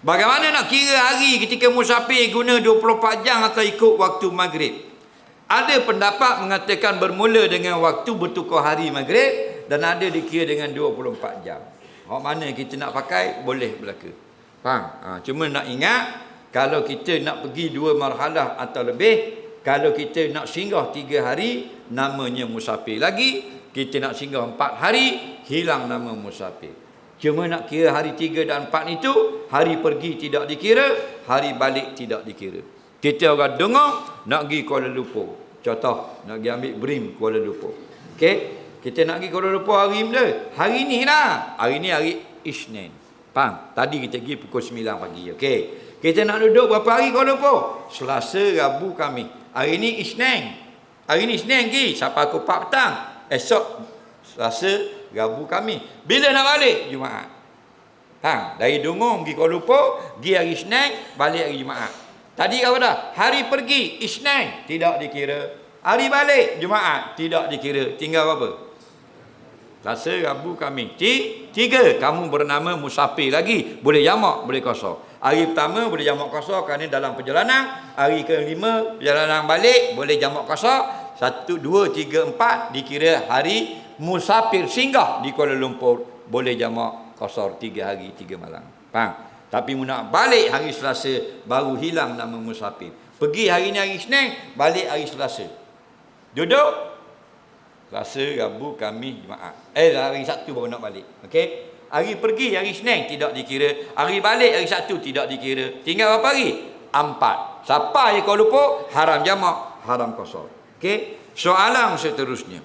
Bagaimana nak kira hari ketika musafir guna 24 jam atau ikut waktu maghrib? Ada pendapat mengatakan bermula dengan waktu bertukar hari maghrib dan ada dikira dengan 24 jam. Hak mana kita nak pakai boleh berlaku. Faham? Ha, cuma nak ingat kalau kita nak pergi dua marhalah atau lebih, kalau kita nak singgah tiga hari, namanya musafir lagi. Kita nak singgah empat hari, hilang nama musafir. Cuma nak kira hari tiga dan empat itu, hari pergi tidak dikira, hari balik tidak dikira. Kita orang dengar, nak pergi Kuala Lumpur. Contoh, nak pergi ambil BRIM Kuala Lumpur. Okey? Kita nak pergi Kuala Lumpur hari mana? Hari ni lah. Hari ni hari Isnin. Faham? Tadi kita pergi pukul 9 pagi. Okey? Kita nak duduk berapa hari Kuala Lumpur? Selasa, Rabu, Khamis. Hari ni Isnin. Hari ni Isnin pergi. Sampai aku 4 petang. Esok Selasa, Rabu, Khamis. Bila nak balik? Jumaat. Ha, dari Dungung pergi Kuala Lumpur, pergi hari Isnin, balik hari Jumaat. Tadi kata dah, hari pergi Isnin tidak dikira. Hari balik Jumaat tidak dikira. Tinggal berapa? Selasa, Rabu, Khamis. Ti, tiga. Kamu bernama musafir lagi. Boleh jamak, boleh kosong. Hari pertama boleh jamak kosong kerana dalam perjalanan. Hari kelima perjalanan balik boleh jamak kosong. Satu, dua, tiga, empat dikira hari musafir singgah di Kuala Lumpur. Boleh jamak kosong tiga hari, tiga malam. Faham? Tapi mu nak balik hari Selasa baru hilang nama musafir. Pergi hari ni hari Isnin, balik hari Selasa. Duduk Selasa, Rabu, Khamis, Jumaat. Eh hari Sabtu baru nak balik. Okey? Hari pergi hari Isnin tidak dikira. Hari balik hari Sabtu tidak dikira. Tinggal berapa hari? Empat. Siapa yang kau lupa? Haram jamak, haram kosor. Okey? Soalan seterusnya.